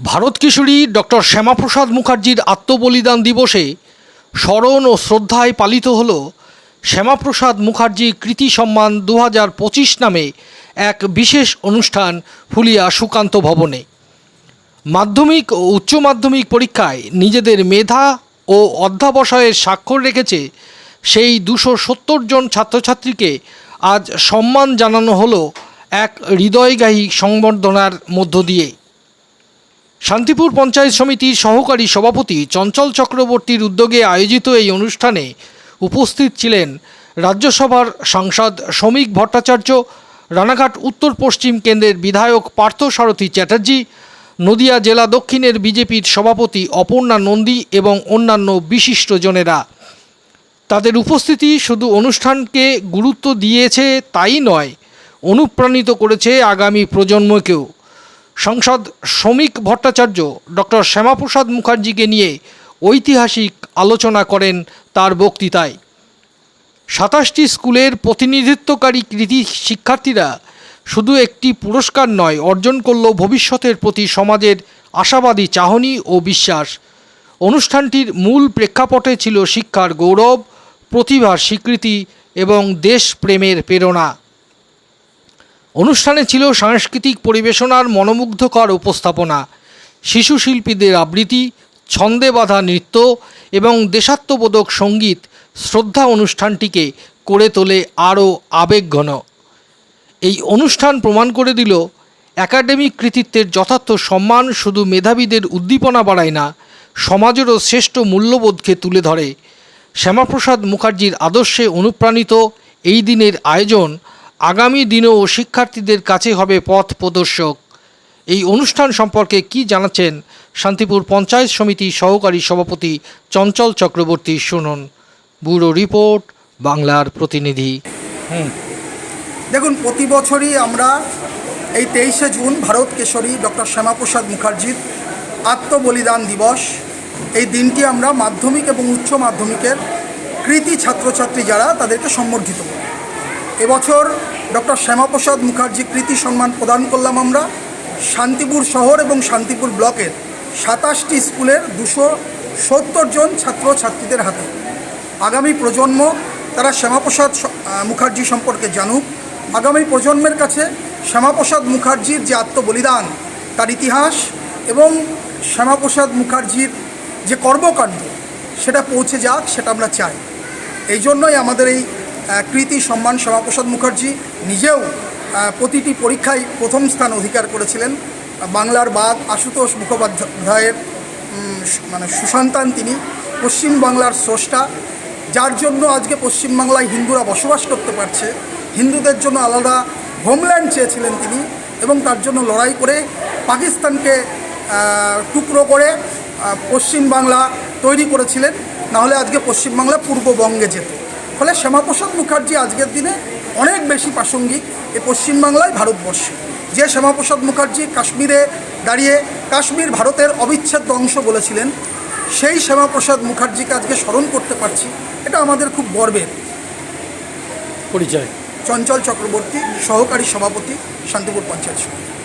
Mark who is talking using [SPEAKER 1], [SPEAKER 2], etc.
[SPEAKER 1] ভারত কিশোরী doctor Shyama Prasad মুখার্জির আত্মবলিদান দিবসে স্মরণ ও শ্রদ্ধায় পালিত হল শ্যামাপ্রসাদ মুখার্জি কৃতি সম্মান দু হাজার পঁচিশ নামে এক বিশেষ অনুষ্ঠান ফুলিয়া সুকান্ত ভবনে। মাধ্যমিক ও উচ্চ মাধ্যমিক পরীক্ষায় নিজেদের মেধা ও অধ্যাবসায়ের স্বাক্ষর রেখেছে সেই দুশো সত্তর জন ছাত্রছাত্রীকে আজ সম্মান জানানো হলো এক হৃদয়গাহী সংবর্ধনার মধ্য দিয়ে। শান্তিপুর পঞ্চায়েত সমিতির সহকারী সভাপতি চঞ্চল চক্রবর্তীর উদ্যোগে আয়োজিত এই অনুষ্ঠানে উপস্থিত ছিলেন রাজ্যসভার সাংসদ শ্রমিক ভট্টাচার্য, রানাঘাট উত্তর পশ্চিম কেন্দ্রের বিধায়ক পার্থসারথী চ্যাটার্জি, নদিয়া জেলা দক্ষিণের বিজেপির সভাপতি অপর্ণা নন্দী এবং অন্যান্য বিশিষ্টজনেরা তাদের উপস্থিতি শুধু অনুষ্ঠানকে গুরুত্ব দিয়েছে তাই নয়, অনুপ্রাণিত করেছে আগামী প্রজন্মকেও। সংসদ শ্রমিক ভট্টাচার্য ডক্টর শ্যামাপ্রসাদ মুখার্জিকে নিয়ে ঐতিহাসিক আলোচনা করেন তার বক্তৃতায়। সাতাশটি স্কুলের প্রতিনিধিত্বকারী কৃতি শিক্ষার্থীরা শুধু একটি পুরস্কার নয়, অর্জন করল ভবিষ্যতের প্রতি সমাজের আশাবাদী চাহনি ও বিশ্বাস। অনুষ্ঠানটির মূল প্রেক্ষাপটে ছিল শিক্ষার গৌরব, প্রতিভার স্বীকৃতি এবং দেশপ্রেমের প্রেরণা। অনুষ্ঠানে ছিল সাংস্কৃতিক পরিবেশনার মনোমুগ্ধকর উপস্থাপনা, শিশু শিল্পীদের আবৃত্তি, ছন্দে বাঁধা নৃত্য এবং দেশাত্মবোধক সংগীত শ্রদ্ধা অনুষ্ঠানটিকে করে তোলে আরও আবেগঘন। এই অনুষ্ঠান প্রমাণ করে দিল একাডেমিক কৃতিত্বের যথার্থ সম্মান শুধু মেধাবীদের উদ্দীপনা বাড়ায় না, সমাজেরও শ্রেষ্ঠ মূল্যবোধকে তুলে ধরে। শ্যামাপ্রসাদ মুখার্জির আদর্শে অনুপ্রাণিত এই দিনের আয়োজন আগামী দিনেও শিক্ষার্থীদের কাছে হবে পথ প্রদর্শক। এই অনুষ্ঠান সম্পর্কে কি জানাচ্ছেন শান্তিপুর পঞ্চায়েত সমিতি সহকারী সভাপতি চঞ্চল চক্রবর্তী শুনুন। ব্যুরো রিপোর্ট বাংলার প্রতিনিধি।
[SPEAKER 2] দেখুন প্রতি বছরই আমরা এই তেইশে জুন ভারত কেশরী ডক্টর শ্যামাপ্রসাদ মুখার্জির আত্মবলিদান দিবস এই দিনটি আমরা মাধ্যমিক এবং উচ্চ মাধ্যমিকের কৃতি ছাত্রছাত্রী যারা তাদেরকে সম্বর্ধিত করি। এবছর ডক্টর শ্যামাপ্রসাদ মুখার্জি কৃতি সম্মান প্রদান করলাম আমরা। শান্তিপুর শহর এবং শান্তিপুর ব্লকের সাতাশটি স্কুলের দুশো সত্তর জন ছাত্রছাত্রীদের হাতে। আগামী প্রজন্ম তারা শ্যামাপ্রসাদ মুখার্জি সম্পর্কে জানুক। আগামী প্রজন্মের কাছে শ্যামাপ্রসাদ মুখার্জির যে আত্মবলিদান, তার ইতিহাস এবং শ্যামাপ্রসাদ মুখার্জির যে কর্মকাণ্ড, সেটা পৌঁছে যাক, সেটা আমরা চাই। এই জন্যই আমাদের এই কৃতি সম্মান শ্যামাপ্রসাদ মুখার্জি নিজেও প্রতিটি পরীক্ষায় প্রথম স্থান অধিকার করেছিলেন। বাংলার বাঘ আশুতোষ মুখোপাধ্যায়ের মানে সুসন্তান তিনি, পশ্চিম বাংলার স্রষ্টা, যার জন্য আজকে পশ্চিমবাংলায় হিন্দুরা বসবাস করতে পারছে। হিন্দুদের জন্য আলাদা হোমল্যান্ড চেয়েছিলেন তিনি এবং তার জন্য লড়াই করে পাকিস্তানকে টুকরো করে পশ্চিমবাংলা তৈরি করেছিলেন। নাহলে আজকে পশ্চিমবাংলা পূর্ববঙ্গে যেত। ফলে শ্যামাপ্রসাদ মুখার্জি আজকের দিনে অনেক বেশি প্রাসঙ্গিক এই পশ্চিমবাংলায় ভারতবর্ষে। যে শ্যামাপ্রসাদ মুখার্জি কাশ্মীরে দাঁড়িয়ে কাশ্মীর ভারতের অবিচ্ছেদ্য অংশ বলেছিলেন সেই শ্যামাপ্রসাদ মুখার্জিকে আজকে স্মরণ করতে পারছি এটা আমাদের খুব গর্বের।
[SPEAKER 1] পরিচয়।
[SPEAKER 2] চঞ্চল চক্রবর্তী সহকারী সভাপতি শান্তিপুর পঞ্চায়েত সমিতি।